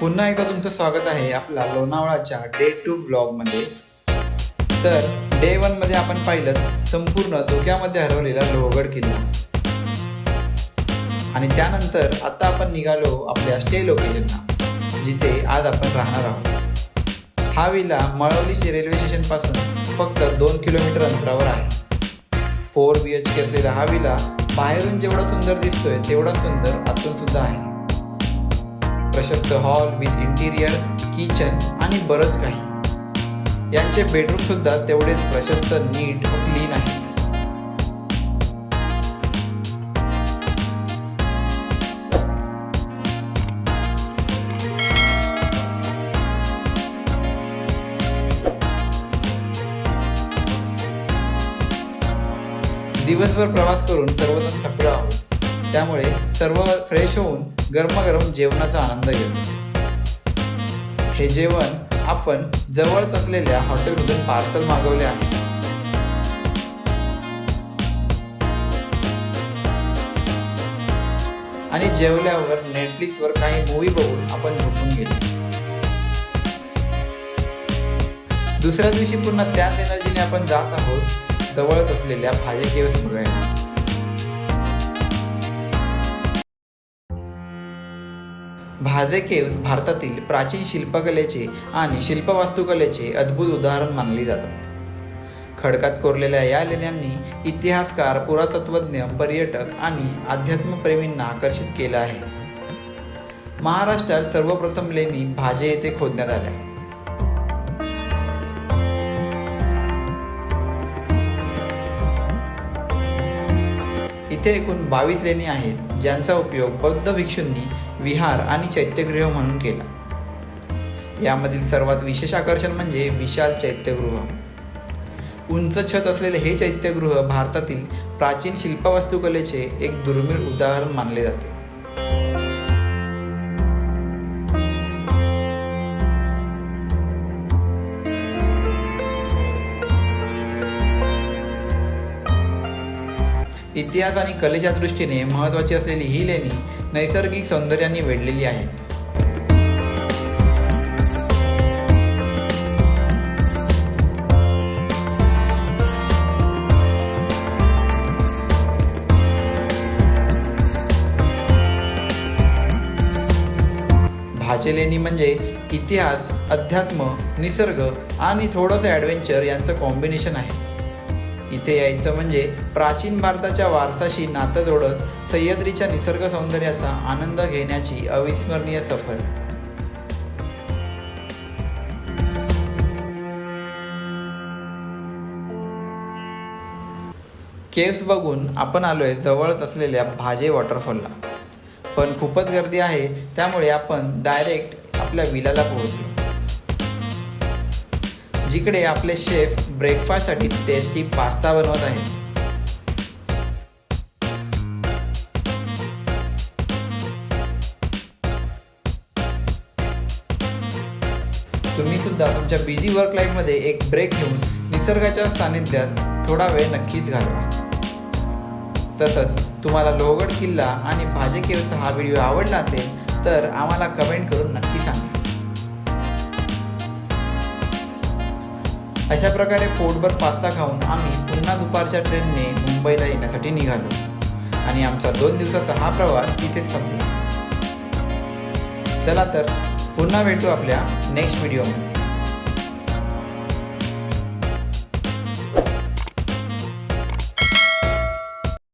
पुन्हा एकदा तुमचं स्वागत आहे आपला लोणावळाच्या डे टू ब्लॉगमध्ये तर डे वनमध्ये आपण पाहिलं संपूर्ण धोक्यामध्ये हरवलेला लोहगड किल्ला. आणि त्यानंतर आता आपण निघालो आपल्या स्टे लोकेशनला जिथे आज आपण राहणार आहोत. हा विला मळवलीचे रेल्वे स्टेशनपासून फक्त दोन किलोमीटर अंतरावर आहे. फोर बी एच के असलेला हा विला बाहेरून जेवढा सुंदर दिसतोय तेवढा सुंदर आतून सुद्धा आहे. प्रशस्त हॉल विथ इंटिरियर किचन आणि बरंच काही. यांचे बेडरूम सुद्धा तेवढेच प्रशस्त नीट व क्लीन आहेत. दिवसभर प्रवास करून सर्वजण थकलो आहोत. त्यामुळे सर्व फ्रेश होऊन गरमागरम जेवणाचा आनंद घेतो. हे जेवण आपण जवळच असलेल्या हॉटेलमधून पार्सल मागवले आहे. आणि जेवल्यावर नेटफ्लिक्सवर काही मूवी बघून आपण झोपून गेलो. दुसऱ्या दिवशी पुन्हा त्याच एनर्जीने आपण जात आहोत जवळच असलेल्या भाज्या केव्स बघायला भाजे केव्स भारतातील प्राचीन शिल्पकलेचे आणि शिल्पवास्तुकलेचे अद्भुत उदाहरण मानले जातात. खडकात कोरलेल्या या लेण्यांनी इतिहासकार पुरातत्वज्ञ पर्यटक आणि अध्यात्मप्रेमींना आकर्षित केलं आहे. महाराष्ट्रात सर्वप्रथम लेणी भाजे येथे खोदण्यात आल्या. इथे एकूण बावीस लेणी आहेत ज्यांचा उपयोग बौद्ध भिक्षूंनी विहार आणि चैत्यगृह म्हणून केला. यामधील सर्वात विशेष आकर्षण म्हणजे विशाल चैत्यगृह. उंच छत असलेले हे चैत्यगृह भारतातील प्राचीन शिल्पवास्तुकलेचे एक दुर्मिळ उदाहरण मानले जाते. इतिहास आणि कलेच्या दृष्टीने महत्त्वाची असलेली ही लेणी नैसर्गिक सौंदर्याने वेढलेली आहेत भाचे लेणी म्हणजे इतिहास अध्यात्म निसर्ग आणि थोडंसं ॲडव्हेंचर यांचं कॉम्बिनेशन आहे. इथे यायचं म्हणजे प्राचीन भारताच्या वारसाशी नातं जोडत सह्याद्रीच्या निसर्ग सौंदर्याचा आनंद घेण्याची अविस्मरणीय सफर. केव्स बघून आपण आलोय जवळच असलेल्या भाजे वॉटरफॉलला. पण खूपच गर्दी आहे त्यामुळे आपण डायरेक्ट आपल्या विलाला पोहोचलो. जिकडे आपले शेफ ब्रेकफास्टसाठी टेस्टी पास्ता बनवत आहेत. तुम्ही सुद्धा तुमच्या बिझी वर्क लाईफमध्ये एक ब्रेक घेऊन निसर्गाच्या सानिध्यात थोडा वेळ नक्कीच घालवा. तसंच तुम्हाला लोहगड किल्ला आणि भाजे केवचा हा व्हिडिओ आवडला असेल तर आम्हाला कमेंट करून नक्की सांगा. अशा प्रकारे पोटभर पास्ता खाऊन आम्ही पुन्हा दुपारच्या ट्रेनने मुंबईला येण्यासाठी निघालो. आणि आमचा दोन दिवसाचा हा प्रवास तिथेच संपला. चला तर पुन्हा भेटू आपल्या नेक्स्ट व्हिडिओमध्ये